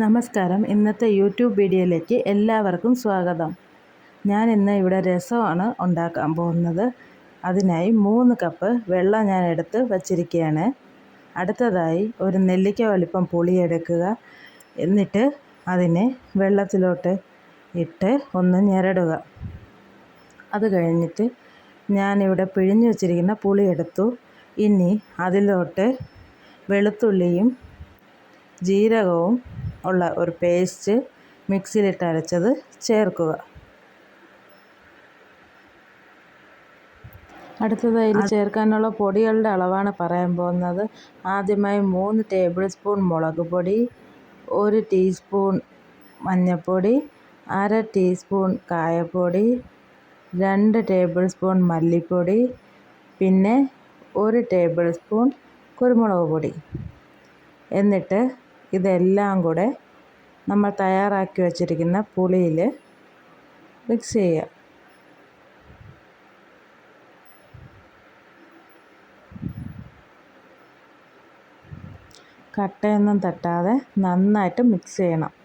നമസ്കാരം. ഇന്നത്തെ യൂട്യൂബ് വീഡിയോയിലേക്ക് എല്ലാവർക്കും സ്വാഗതം. ഞാൻ ഇന്ന് ഇവിടെ രസമാണ് ഉണ്ടാക്കാൻ പോകുന്നത്. അതിനായി മൂന്ന് കപ്പ് വെള്ളം ഞാൻ എടുത്ത് വച്ചിരിക്കുകയാണ്. അടുത്തതായി ഒരു നെല്ലിക്ക വലിപ്പം പുളി എടുക്കുക എന്നിട്ട് അതിനെ വെള്ളത്തിലോട്ട് ഇട്ട് ഒന്ന് ഞെരടുക. അത് കഴിഞ്ഞിട്ട് ഞാനിവിടെ പിഴിഞ്ഞു വച്ചിരിക്കുന്ന പുളി എടുത്തു ഇനി അതിലോട്ട് വെളുത്തുള്ളിയും ജീരകവും ഉള്ള ഒരു പേസ്റ്റ് മിക്സിയിലിട്ട് അരച്ചത് ചേർക്കുക. അടുത്തതായി ചേർക്കാനുള്ള പൊടികളുടെ അളവാണ് പറയാൻ പോകുന്നത്. ആദ്യമായി മൂന്ന് ടേബിൾ സ്പൂൺ മുളക് പൊടി ഒരു ടീസ്പൂൺ മഞ്ഞൾപ്പൊടി അര ടീസ്പൂൺ കായപ്പൊടി രണ്ട് ടേബിൾ സ്പൂൺ മല്ലിപ്പൊടി പിന്നെ ഒരു ടേബിൾ സ്പൂൺ കുരുമുളക് പൊടി. എന്നിട്ട് ഇതെല്ലാം കൂടെ നമ്മൾ തയ്യാറാക്കി വച്ചിരിക്കുന്ന പുളിയിൽ മിക്സ് ചെയ്യുക. കട്ടയൊന്നും തട്ടാതെ നന്നായിട്ട് മിക്സ് ചെയ്യണം.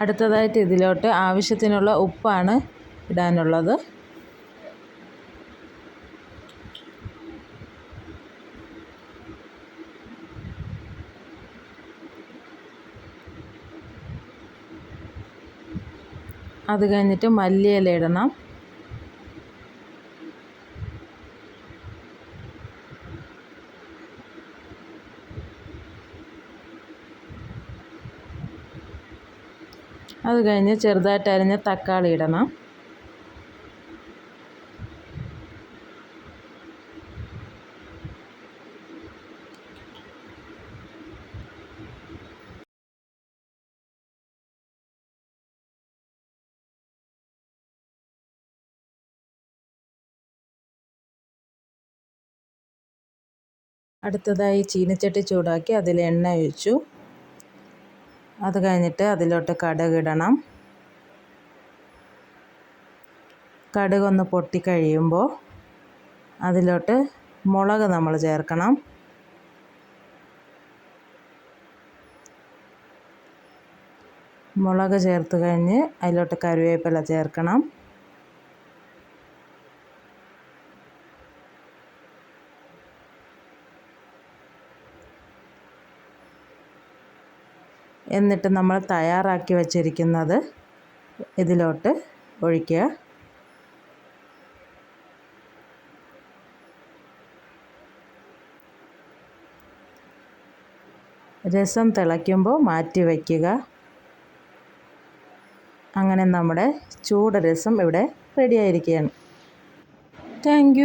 അടുത്തതായിട്ട് ഇതിലോട്ട് ആവശ്യത്തിനുള്ള ഉപ്പാണ് ഇടാനുള്ളത്. അത് കഴിഞ്ഞിട്ട് മല്ലിയില ഇടണം. അത് കഴിഞ്ഞ് ചെറുതായിട്ട് അരിഞ്ഞ തക്കാളി ഇടണം. അടുത്തതായി ചീനച്ചട്ടി ചൂടാക്കി അതിൽ എണ്ണ ഒഴിച്ചു. അത് കഴിഞ്ഞിട്ട് അതിലോട്ട് കടുക് ഇടണം. കടുകൊന്ന് പൊട്ടിക്കഴിയുമ്പോൾ അതിലോട്ട് മുളക് നമ്മൾ ചേർക്കണം. മുളക് ചേർത്ത് കഴിഞ്ഞ് അതിലോട്ട് കറിവേപ്പില ചേർക്കണം. എന്നിട്ട് നമ്മൾ തയ്യാറാക്കി വച്ചിരിക്കുന്നത് ഇതിലോട്ട് ഒഴിക്കുക. രസം തിളയ്ക്കുമ്പോൾ മാറ്റി വയ്ക്കുക അങ്ങനെ നമ്മുടെ ചൂട് രസം ഇവിടെ റെഡിയായിരിക്കുകയാണ് താങ്ക്